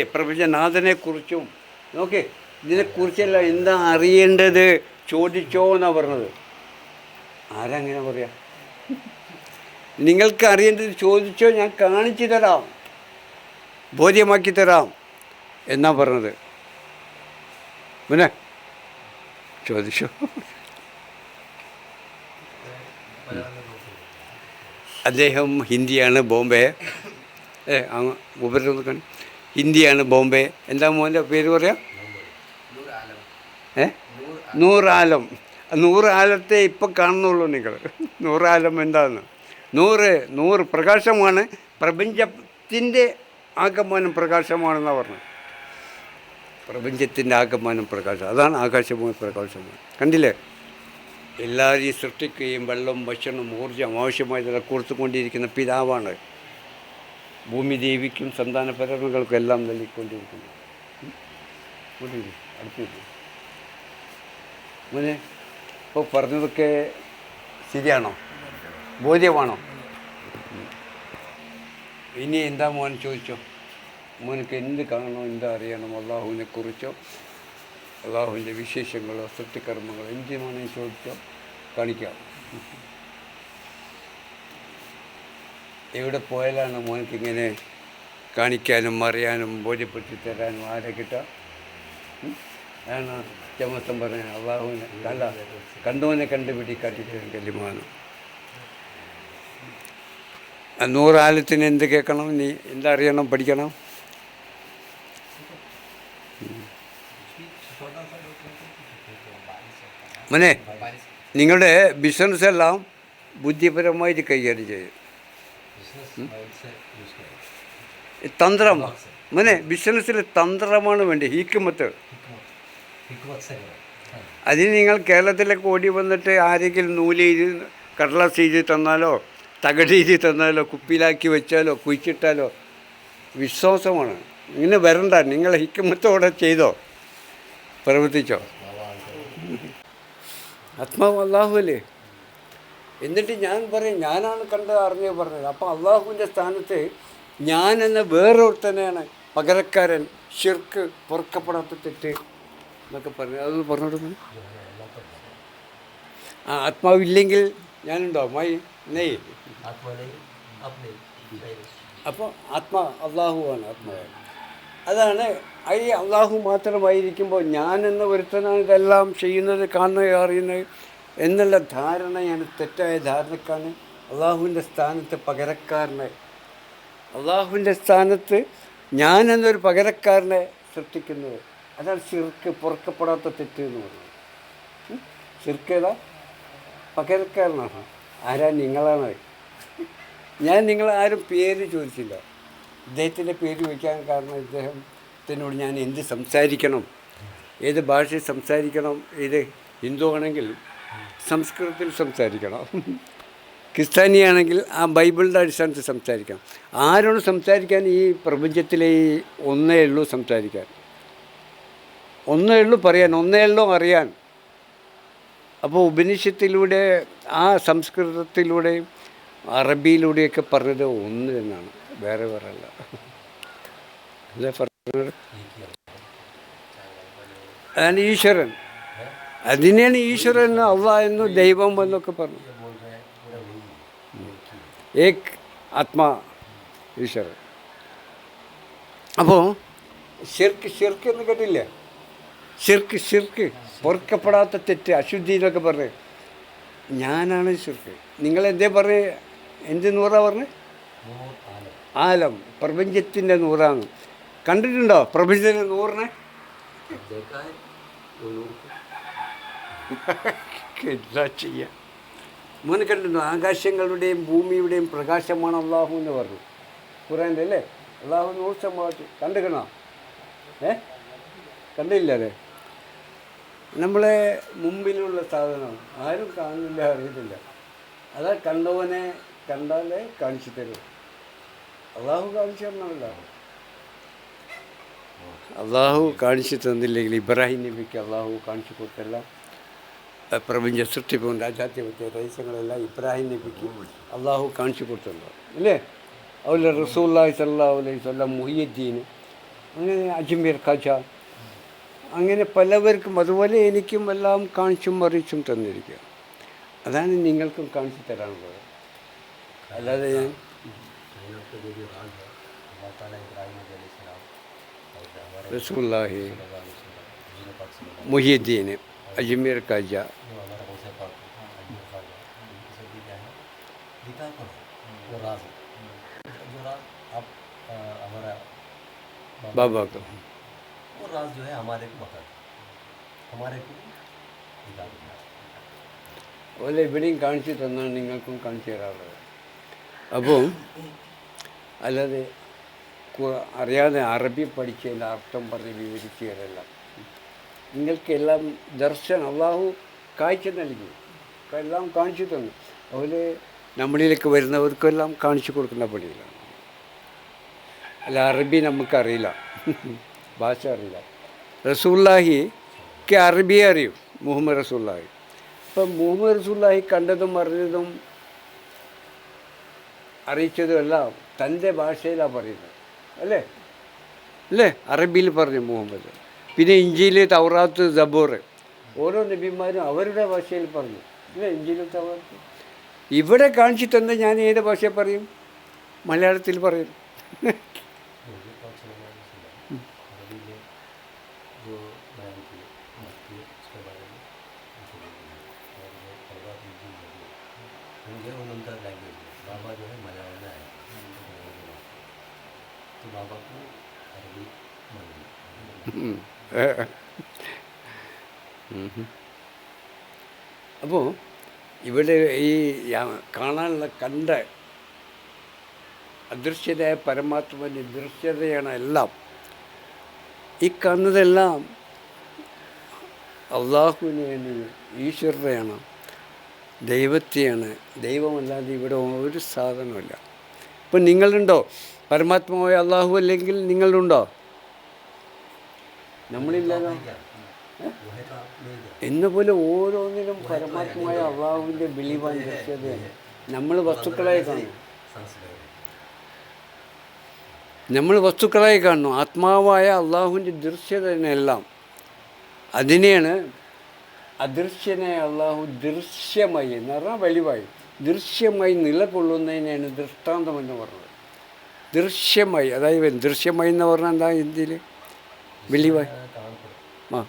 പ്രപഞ്ചനാഥനെ കുറിച്ചും നോക്കേ ഇതിനെക്കുറിച്ചല്ല എന്താ അറിയേണ്ടത്? ചോദിച്ചോ എന്നാണ് പറഞ്ഞത്. ആരങ്ങനെ പറയാ? നിങ്ങൾക്ക് അറിയേണ്ടത് ചോദിച്ചോ ഞാൻ കാണിച്ചു തരാം. ബോധ്യമാക്കി തരാം എന്നാ പറഞ്ഞത്. പിന്നെ ചോദിച്ചോ. അദ്ദേഹം ഹിന്ദിയാണ് ബോംബെ. ഏ ഉപരി കാണി ഹിന്ദിയാണ് ബോംബെ. എന്താ മോന്റെ പേര് പറയാം? ഏ? നൂറാലം. നൂറാലത്തെ ഇപ്പം കാണുന്നുള്ളൂ നിങ്ങൾ. നൂറാലം എന്താണ് നൂറ് നൂറ് പ്രകാശമാണ്. പ്രപഞ്ചത്തിന്റെ ആഗമനം പ്രകാശമാണെന്നാണ് പറഞ്ഞത്. പ്രപഞ്ചത്തിന്റെ ആഗമനം പ്രകാശം. അതാണ് ആകാശഭൂമി പ്രകാശമാണ് കണ്ടില്ലേ? എല്ലാവരെയും സൃഷ്ടിക്കുകയും വെള്ളം ഭക്ഷണം ഊർജം ആവശ്യമായതെല്ലാം കൊടുത്തുകൊണ്ടിരിക്കുന്ന പിതാവാണ്. ഭൂമി ദേവിക്കും സന്താന പരമകൾക്കും എല്ലാം നൽകിക്കൊണ്ടിരിക്കുന്നു. ഉം. ഇങ്ങോട്ട് ഇരി, അടുത്ത് ഇരി. മോനെ ഇപ്പോൾ പറഞ്ഞതൊക്കെ ശരിയാണോ? ബോധ്യമാണോ? ഇനി എന്താ മോൻ ചോദിച്ചോ? മോനക്ക് എന്ത് കാണണോ എന്താ അറിയണം? അള്ളാഹുവിനെ കുറിച്ചോ? അള്ളാഹുവിന്റെ വിശേഷങ്ങളോ സൃഷ്ടികർമ്മങ്ങളോ എന്ത് വേണമെങ്കിൽ ചോദിച്ചോ? കാണിക്കാം. എവിടെ പോയാലാണ് മോനക്ക് ഇങ്ങനെ കാണിക്കാനും അറിയാനും ബോധ്യപ്പെടുത്തി തരാനും ആരെ കിട്ടുക? ഉം? ആണ് ചമസം പറഞ്ഞ അള്ളാഹുവിനെ അല്ല കണ്ടവനെ കണ്ടുപിടി കാട്ടിട്ട് കല്യമാണ് നൂറാലത്തിന് എന്ത് കേൾക്കണം? നീ എന്തറിയണം പഠിക്കണം? മോനെ നിങ്ങളുടെ ബിസിനസ് എല്ലാം ബുദ്ധിപരമായിട്ട് കൈകാര്യം ചെയ്യും. തന്ത്രം മോനെ ബിസിനസ്സിൽ തന്ത്രമാണ് വേണ്ടത് ഹീക്കുമത്ത് അതിന് നിങ്ങൾ കേരളത്തിലേക്ക് ഓടി വന്നിട്ട് ആരെങ്കിലും നൂൽ ചെയ്ത് കടലാസ് എഴുതി തന്നാലോ തകട് എഴുതി തന്നാലോ കുപ്പിയിലാക്കി വെച്ചാലോ കുഴിച്ചിട്ടാലോ വിശ്വാസമാണ്. ഇങ്ങനെ വരണ്ട നിങ്ങൾ ഹിക്കുമത്തോടെ ചെയ്തോ പ്രവർത്തിച്ചോ. ആത്മാവ് അള്ളാഹുവല്ലേ എന്നിട്ട് ഞാൻ പറയും ഞാനാണ് കണ്ടത് അറിഞ്ഞ് പറഞ്ഞത്. അപ്പോൾ അള്ളാഹുവിന്റെ സ്ഥാനത്ത് ഞാൻ എന്ന വേറൊരുത്തനെയാണ് പകരക്കാരൻ ഷിർക്ക് പൊറുക്കപ്പെടാത്ത തെറ്റ് എന്നൊക്കെ പറഞ്ഞു. അത് പറഞ്ഞോടുന്നു ആ ആത്മാവില്ലെങ്കിൽ ഞാനുണ്ടോ? മൈ നെയ് അപ്പോൾ ആത്മാ അള്ളാഹുവാണ് ആത്മാവ്. അതാണ് ഈ അള്ളാഹു മാത്രമായിരിക്കുമ്പോൾ ഞാൻ എന്ന ഒരുത്തനാണ് ഇതെല്ലാം ചെയ്യുന്നത് കാണുന്നത് അറിയുന്നത്. എന്നുള്ള ധാരണയാണ് തെറ്റായ ധാരണക്കാണ്. അള്ളാഹുവിന്റെ സ്ഥാനത്ത് പകരക്കാരനെ. അള്ളാഹുവിന്റെ സ്ഥാനത്ത് ഞാൻ എന്നൊരു പകരക്കാരനെ സൃഷ്ടിക്കുന്നത്. അതാണ് ചിർക്ക് പുറക്കപ്പെടാത്ത തെറ്റ് എന്ന് പറയുന്നത്. ചിർക്കേതാ പകരക്കാരനാണ്. ആരാ? നിങ്ങളാണ്. ഞാൻ നിങ്ങളാരും പേര് ചോദിച്ചില്ല. ഇദ്ദേഹത്തിന്റെ പേര് ചോദിക്കാൻ കാരണം ഇദ്ദേഹത്തിനോട് ഞാൻ എന്ത് സംസാരിക്കണം? ഏത് ഭാഷയിൽ സംസാരിക്കണം? ഏത് ഹിന്ദു ആണെങ്കിൽ സംസ്കൃതത്തിൽ സംസാരിക്കണം. ക്രിസ്ത്യാനിയാണെങ്കിൽ ആ ബൈബിളിന്റെ അടിസ്ഥാനത്തിൽ സംസാരിക്കണം. ആരോട് സംസാരിക്കാൻ ഈ പ്രപഞ്ചത്തിലെ ഈ ഒന്നേ ഉള്ളൂ സംസാരിക്കാൻ? ഒന്നേ ഉള്ളൂ പറയാൻ ഒന്നേ ഉള്ളൂ അറിയാൻ. അപ്പോൾ ഉപനിഷത്തിലൂടെ ആ സംസ്കൃതത്തിലൂടെയും അറബിയിലൂടെയൊക്കെ പറഞ്ഞത് ഒന്ന് തന്നെയാണ് വേറെ വേറെ അല്ല. അല്ലേ പറഞ്ഞത്? ഈശ്വരൻ. അതിനെയാണ് ഈശ്വരൻ എന്നു എന്നും ദൈവം എന്നൊക്കെ പറഞ്ഞു. ഏക് ആത്മാ ഈശ്വരൻ. അപ്പോൾ ഷിർക്ക് ഷിർക്ക് എന്ന് കേട്ടില്ലേ? ഷിർക്ക് ഷിർക്ക് പൊറുക്കപ്പെടാത്ത തെറ്റ് അശുദ്ധി എന്നൊക്കെ പറഞ്ഞ്. ഞാനാണ് ഷിർക്ക് നിങ്ങൾ എന്തേ പറഞ്ഞ്? എന്ത് നൂറാ പറഞ്ഞ്? ആലം. പ്രപഞ്ചത്തിന്റെ നൂറാണ്. കണ്ടിട്ടുണ്ടോ പ്രപഞ്ചത്തിന്റെ നൂറിനെ? എന്താ മോനെ ആകാശങ്ങളുടെയും ഭൂമിയുടെയും പ്രകാശമാണ് അള്ളാഹു എന്ന് പറഞ്ഞു. ഖുറാന്റെ അല്ലേ അള്ളാഹു നൂറ് സംഭവത്തിൽ കണ്ടുകണോ ഏ? കണ്ടില്ല നമ്മളെ മുമ്പിലുള്ള സാധനം ആരും കാണുന്നില്ല അറിയത്തില്ല. അതാ കണ്ടവനെ കണ്ടാലേ കാണിച്ചു തരും. അള്ളാഹു കാണിച്ചു തരണമല്ല അള്ളാഹു കാണിച്ചു തന്നില്ലെങ്കിൽ ഇബ്രാഹിം നബിക്ക് അള്ളാഹു കാണിച്ചു കൊടുത്തല്ല. ಪ್ರಪಂಚ ಸೃಷ್ಟಿ ಬಂದು ഇബ്രാഹിം ರಹಸ್ಯಗಳೆಲ್ಲ ಇಬ್ರಾಹಿಂ കാണിച്ചു ಅಲ್ಲಾಹು അല്ലേ? ಕೊಡ್ತಲ್ಲ ಅಲ್ಲೇ ಅವಳ റസൂല്ലായി സല്ലാസ്വല്ല മുഹിയുദ്ദീൻ അങ്ങനെ അജ്മീർ ഖജ അങ്ങനെ പലവർക്കും അതുപോലെ എനിക്കും എല്ലാം കാണിച്ചും മറിച്ചും തന്നിരിക്കുക അതാണ് നിങ്ങൾക്കും കാണിച്ചു തരാനുള്ളത്. അല്ലാതെ ഞാൻ റസൂല്ലാഹി മുഹിയുദ്ദീൻ അജ്മീർ ഖജ वो राज है जो राज आप अ, हमारा ബാബാക്ക് वो राज जो है हमारे को बता दो हमारे को गीता को बता दो। അതുപോലെ ഇവിടെയും കാണിച്ചു തന്നാണ് നിങ്ങൾക്കും കാണിച്ചു തരാറുള്ളത് അപ്പോൾ അല്ലാതെ കു- അറിയാതെ അറബി പഠിച്ചതിൻ്റെ അർത്ഥം പറഞ്ഞ് വിവരിച്ചു തരല്ല നിങ്ങൾക്കെല്ലാം ദർശനം അള്ളാഹു കാഴ്ച നൽകി എല്ലാം കാണിച്ചു തന്നു അതുപോലെ നമ്മളിലേക്ക് വരുന്നവർക്കെല്ലാം കാണിച്ചു കൊടുക്കുന്ന പണിയിലാണ്. അല്ല അറബി നമുക്കറിയില്ല. ഭാഷ അറിയില്ല. റസൂല്ലാഹിക്ക് അറബി അറിയും മുഹമ്മദ് റസൂല്ലാഹി അപ്പം മുഹമ്മദ് റസൂല്ലാഹി കണ്ടതും അറിഞ്ഞതും അറിയിച്ചതും എല്ലാം തന്റെ ഭാഷയിലാണ് പറയുന്നത്. അല്ലേ? അല്ലേ? അറബിയിൽ പറഞ്ഞു മുഹമ്മദ്. പിന്നെ ഇഞ്ചിയിൽ തൗറാത്ത് ജബൂർ ഓരോ നബിമാരും അവരുടെ ഭാഷയിൽ പറഞ്ഞു. അല്ലേ ഇഞ്ചിയിൽ തൗറാത്ത്. ഇവിടെ കാണിച്ചു തന്ന ഞാൻ ഏത് ഭാഷയിൽ പറയും മലയാളത്തിൽ പറയും हजूर पाक सल्लल्लाहु अलैहि वसल्लम अरबी में जो बयान किए मक्की उसके बारे में उनको बोल दिया और जो तौरात इंजील जबूर वो जो है उनका लैंग्वेज है बाबा जो है मलयालम में आए तो बाबा को अरबी मालूम അപ്പോൾ ഇവിടെ ഈ കാണാനുള്ള കണ്ട അദൃശ്യതയായ പരമാത്മാവിന്റെ ദൃശ്യതയാണ് എല്ലാം. ഈ കാണുന്നതെല്ലാം അള്ളാഹുവിനെയാണ് ഈശ്വരനെയാണ് ദൈവത്തെയാണ്. ദൈവമല്ലാതെ ഇവിടെ ഒരു സാധനമില്ല ഇപ്പം നിങ്ങളുണ്ടോ? പരമാത്മാവായ അള്ളാഹു അല്ലെങ്കിൽ നിങ്ങളുണ്ടോ? നമ്മളില്ലല്ലോ എന്നപോലെ ഓരോന്നിനും പരമാത്മമായ അള്ളാഹുവിന്റെ വിളിവാൻ കൃത്യതയാണ് നമ്മൾ വസ്തുക്കളായി കാണും നമ്മൾ വസ്തുക്കളായി കാണുന്നു. ആത്മാവായ അള്ളാഹുവിന്റെ ദൃശ്യതനെല്ലാം അതിനെയാണ് അദൃശ്യനായ അള്ളാഹു ദൃശ്യമായി എന്ന് പറഞ്ഞാൽ വലിവായി ദൃശ്യമായി നിലകൊള്ളുന്നതിനെയാണ് ദൃഷ്ടാന്തമെന്ന് പറഞ്ഞത്. ദൃശ്യമായി അതായത് ദൃശ്യമായി എന്ന് പറഞ്ഞാൽ എന്താ ഇന്ത്യയിൽ വെളിവായി. ആ.